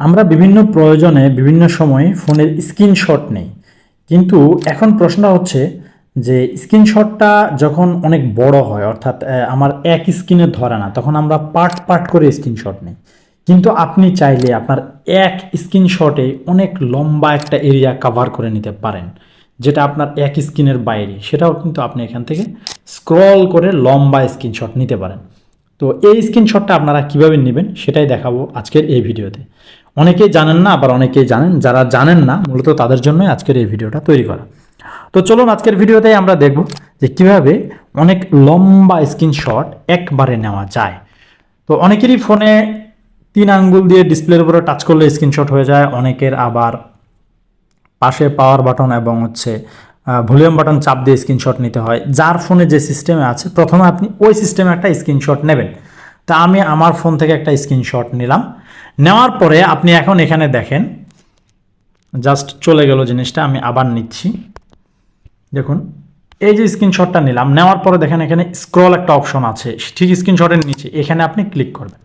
আমরা বিভিন্ন প্রয়োজনে বিভিন্ন সময়ে ফোনের স্ক্রিনশট নেই। কিন্তু এখন প্রশ্নটা হচ্ছে যে স্ক্রিনশটটা যখন অনেক বড় হয়, অর্থাৎ আমার এক স্ক্রিনে ধরে না, তখন আমরা পার্ট পার্ট করে স্ক্রিনশট নেই। কিন্তু আপনি চাইলে আপনার এক স্ক্রিনশটে অনেক লম্বা একটা এরিয়া কভার করে নিতে পারেন, যেটা আপনার এক স্ক্রিনের বাইরে। সেটাও কিন্তু আপনি এখান থেকে স্ক্রল করে লম্বা স্ক্রিনশট নিতে পারেন। তো এই স্ক্রিনশটটা আপনারা কীভাবে নেবেন সেটাই দেখাবো আজকের এই ভিডিওতে। অনেকেই জানেন না, আবার অনেকেই জানেন। যারা জানেন না, মূলত তাদের জন্যই আজকের এই ভিডিওটা তৈরি করা। তো চলুন আজকের ভিডিওতে আমরা দেখব যে কীভাবে অনেক লম্বা স্ক্রিনশট একবারে নেওয়া যায়। তো অনেকেরই ফোনে তিন আঙ্গুল দিয়ে ডিসপ্লের উপরে টাচ করলে স্ক্রিনশট হয়ে যায়, অনেকের আবার পাশে পাওয়ার বাটন এবং হচ্ছে ভলিউম বাটন চাপ দিয়ে স্ক্রিনশট নিতে হয়। যার ফোনে যে সিস্টেমে আছে, প্রথমে আপনি ওই সিস্টেমে একটা স্ক্রিনশট নেবেন। তা আমি আমার ফোন থেকে একটা স্ক্রিনশট নিলাম। নেওয়ার পরে আপনি এখন এখানে দেখেন, জাস্ট চলে গেল জিনিসটা, আমি আবার নিচ্ছি। দেখুন, এই যে স্ক্রিনশটটা নিলাম, নেওয়ার পরে দেখেন এখানে স্ক্রল একটা অপশন আছে। ঠিক স্ক্রিনশটের নিচে, এখানে আপনি ক্লিক করবেন।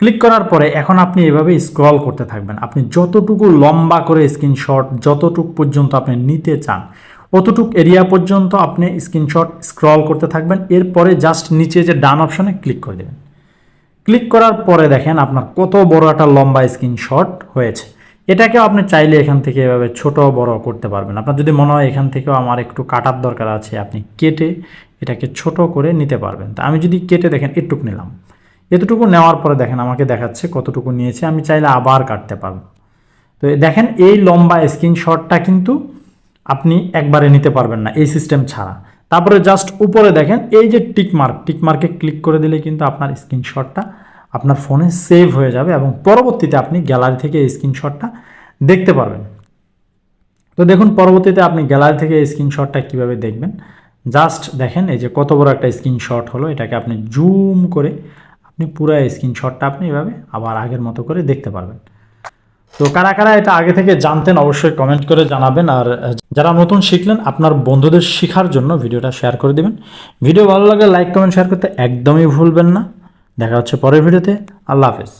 ক্লিক করার পরে এখন আপনি এভাবে স্ক্রল করতে থাকবেন। আপনি যতটুকু লম্বা করে স্ক্রিনশট, যতটুকু পর্যন্ত আপনি নিতে চান অতটুক এরিয়া পর্যন্ত আপনি স্ক্রিনশট স্ক্রল করতে থাকবেন। এরপরে জাস্ট নিচে যে ডান অপশনে ক্লিক করে দেবেন। ক্লিক করার পরে দেখেন আপনার কত বড় একটা লম্বা স্ক্রিনশট হয়েছে। এটাকেও আপনি চাইলে এখান থেকে এভাবে ছোট বড় করতে পারবেন। আপনার যদি মনে হয় এখান থেকেও আমার একটু কাটার দরকার আছে, আপনি কেটে এটাকে ছোট করে নিতে পারবেন। তা আমি যদি কেটে দেখেন, এটুক নিলাম। এতটুকু নেওয়ার পরে দেখেন আমাকে দেখাচ্ছে কতটুকু নিয়েছে। আমি চাইলে আবার কাটতে পারব। তো দেখেন, এই লম্বা স্ক্রিনশটটা কিন্তু আপনি একবারে নিতে পারবেন না এই সিস্টেম ছাড়া। তারপরে জাস্ট উপরে দেখেন, এই যে টিকমার্ক টিকমার্কে ক্লিক করে দিলে কিন্তু আপনার স্ক্রিনশটটা আপনার ফোনে সেভ হয়ে যাবে এবং পরবর্তীতে আপনি গ্যালারি থেকে এই স্ক্রিনশটটা দেখতে পারবেন। তো দেখুন, পরবর্তীতে আপনি গ্যালারি থেকে এই স্ক্রিনশটটা কীভাবে দেখবেন? জাস্ট দেখেন, এই যে কত বড় একটা স্ক্রিনশট হলো, এটাকে আপনি জুম করে আপনি পুরো স্ক্রিনশটটা আপনি এভাবে আবার আগের মতো করে দেখতে পারবেন। তো কারা কারা এটা আগে থেকে জানতেন অবশ্যই কমেন্ট করে জানাবেন। আর যারা নতুন শিখলেন, আপনার বন্ধুদের শেখার জন্য ভিডিওটা শেয়ার করে দিবেন। ভিডিও ভালো লাগলে লাইক কমেন্ট শেয়ার করতে একদমই ভুলবেন না। দেখা হচ্ছে পরের ভিডিওতে। আল্লাহ হাফেজ।